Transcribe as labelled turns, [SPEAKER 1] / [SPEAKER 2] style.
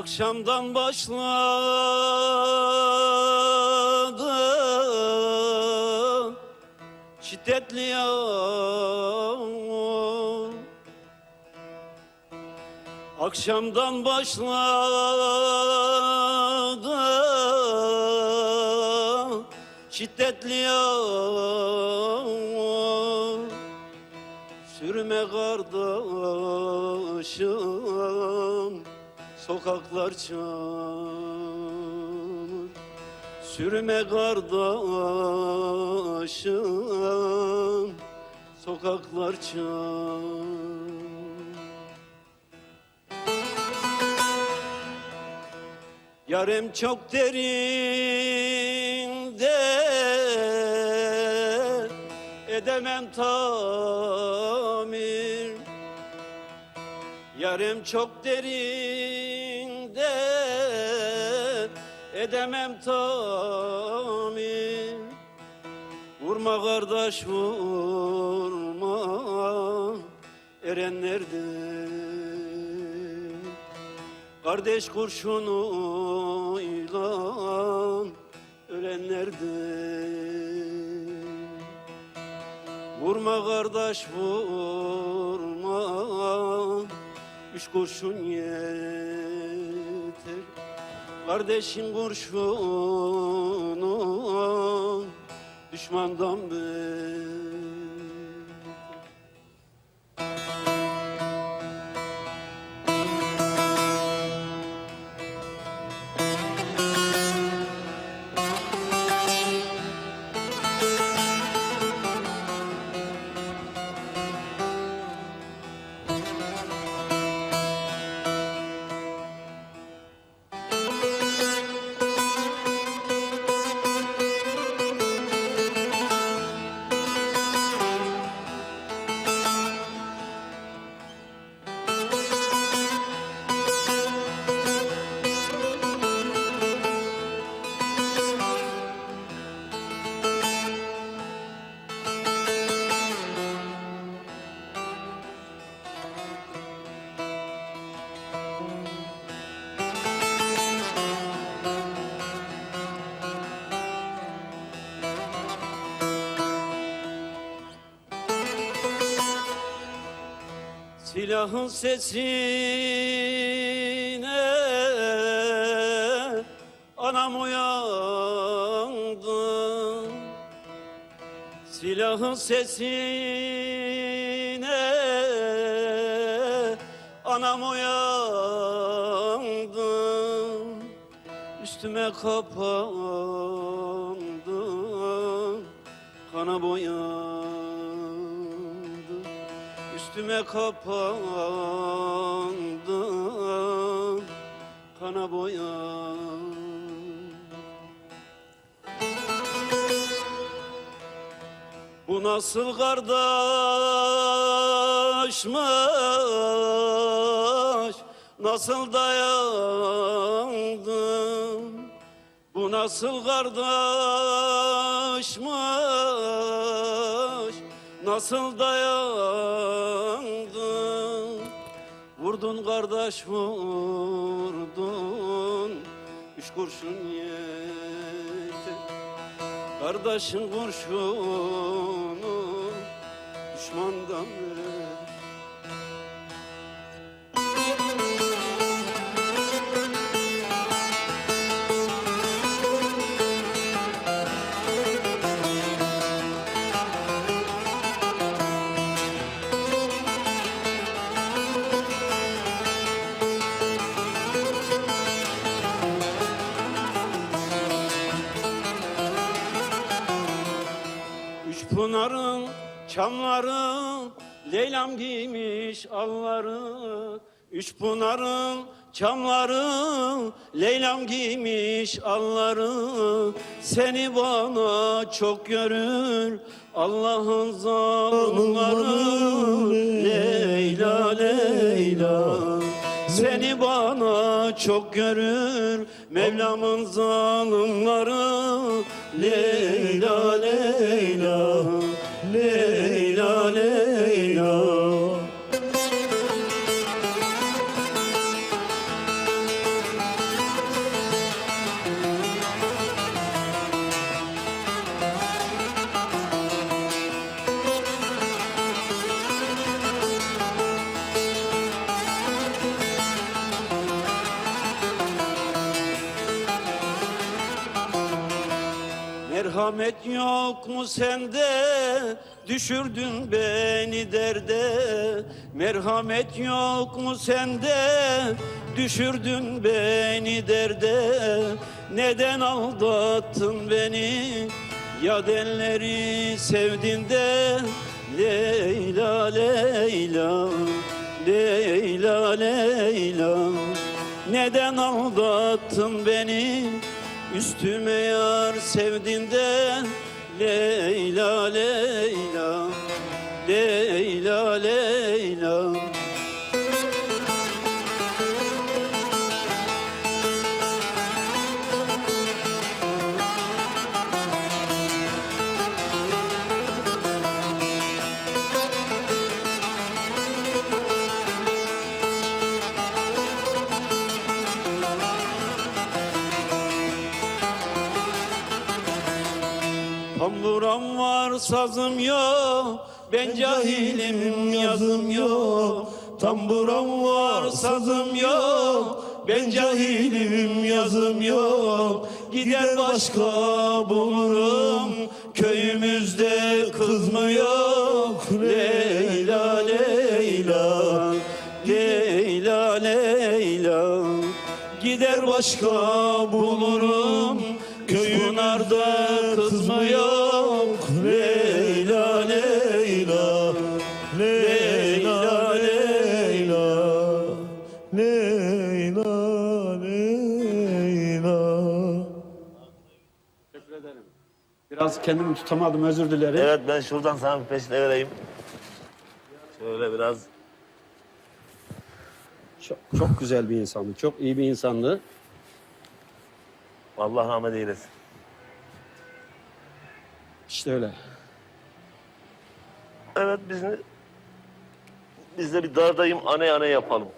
[SPEAKER 1] Akşamdan başladı şiddetli yağmur. Akşamdan başladı şiddetli yağmur sokaklar çamur. Sürme kardeşim sokaklar çamur. Yarım çok derinde edemem tamir. Yarım çok derinde edemem tamir Vurma kardeş vurma. Erenlerden Kardeş kurşunuyla ölenlerden Vurma kardeş vurma. Üç kurşun yeter Kardeşin kurşunu Düşmandan beter Silahın sesine anam uyandı Silahın sesine anam uyandı Üstüme kapandı kana boyandı Üstüme kapandı kana boyandı Bu nasıl kardeşmiş Nasıl dayandım? Bu nasıl kardeşmiş Nasıl dayandım Vurdun kardeş vurdun. Üç kurşun yeter Kardeşin kurşunu düşmandan Üç pınarın çamları Leylam giymiş alları. Üç pınarın çamları Leylam giymiş alları. Seni bana çok görür Allah'ın zalimleri Leyla Leyla. Seni bana çok görür Mevlam'ın zalimleri Leyla Merhamet yok mu sende? Düşürdün beni derde. Merhamet yok mu sende? Düşürdün beni derde. Neden aldattın beni? Ya elleri sevdin de. Leyla Leyla Leyla Leyla. Neden aldattın beni Üstüme yar sevdin de Leyla Leyla Leyla Leyla Tamburam var sazım yok. Ben cahilim yazım yok. Tamburam var sazım yok. Ben cahilim yazım yok. Gider başka bulurum. Köyümüzde kız mı yok? Leyla Leyla. Leyla Leyla. Gider başka bulurum Köyünarda kız mı yok Leyla Leyla Leyla Leyla
[SPEAKER 2] Leyla, Leyla.
[SPEAKER 1] Teşekkür ederim. Biraz kendimi tutamadım özür dilerim.
[SPEAKER 2] Evet ben şuradan sana bir peşine vereyim. Şöyle biraz.
[SPEAKER 1] Çok, çok güzel bir insandı. Çok iyi bir insandı.
[SPEAKER 2] Allah rahmet eylesin.
[SPEAKER 1] İşte öyle.
[SPEAKER 2] Evet biz, biz de bir dardayım ane ane yapalım.